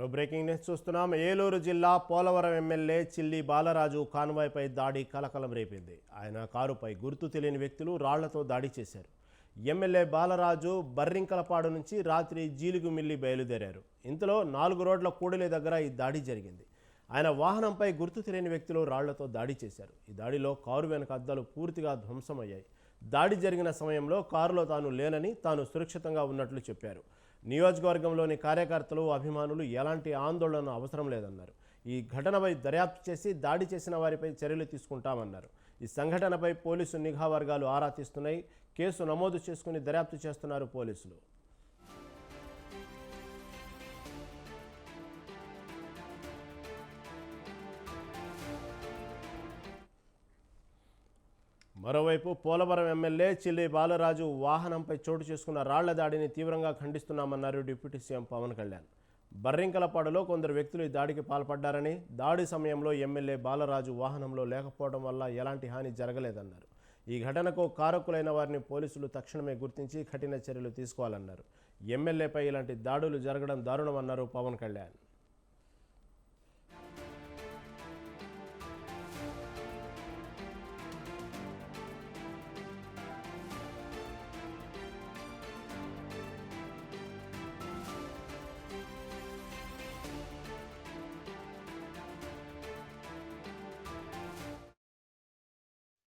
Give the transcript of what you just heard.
మరో breaking news చూస్తున్నాం. ఏలూరు జిల్లా పోలవరం ఎమ్మెల్యే చిల్లి బాలరాజు కాన్వాయ్పై దాడి కలకలం రేపింది. ఆయన కారుపై గుర్తు తెలియని వ్యక్తులు రాళ్ళతో దాడి చేశారు. ఎమ్మెల్యే బాలరాజు బర్రింకలపాడు నుంచి రాత్రి జీలుగుమిల్లి బయలుదేరారు. ఇంతలో నాలుగు రోడ్ల కూడలి దగ్గర ఈ దాడి జరిగింది. ఆయన వాహనంపై గుర్తు తెలియని వ్యక్తులు రాళ్ళతో దాడి చేశారు. ఈ దాడిలో కారు వెనక అద్దాలు పూర్తిగా ధ్వంసమయ్యాయి. దాడి జరిగిన సమయంలో కారులో తాను లేనని తాను సురక్షితంగా ఉన్నట్లు చెప్పారు. నియోజకవర్గంలోని కార్యకర్తలు అభిమానులు ఎలాంటి ఆందోళన అవసరం లేదన్నారు. ఈ ఘటనపై దర్యాప్తు చేసి దాడి చేసిన వారిపై చర్యలు తీసుకుంటామన్నారు. ఈ సంఘటనపై పోలీసు నిఘా వర్గాలు ఆరా తీస్తున్నాయి. కేసు నమోదు చేసుకుని దర్యాప్తు చేస్తున్నారు పోలీసులు. మరోవైపు పోలవరం ఎమ్మెల్యే చిల్లి బాలరాజు వాహనంపై చోటు చేసుకున్న రాళ్ళ దాడిని తీవ్రంగా ఖండిస్తున్నామన్నారు డిప్యూటీ సీఎం పవన్ కళ్యాణ్. బర్రింకలపాడులో కొందరు వ్యక్తులు ఈ దాడికి పాల్పడ్డారని దాడి సమయంలో ఎమ్మెల్యే బాలరాజు వాహనంలో లేకపోవడం వల్ల ఎలాంటి హాని జరగలేదన్నారు. ఈ ఘటనకు కారకులైన వారిని పోలీసులు తక్షణమే గుర్తించి కఠిన చర్యలు తీసుకోవాలన్నారు. ఎమ్మెల్యేపై ఇలాంటి దాడులు జరగడం దారుణమన్నారు పవన్ కళ్యాణ్.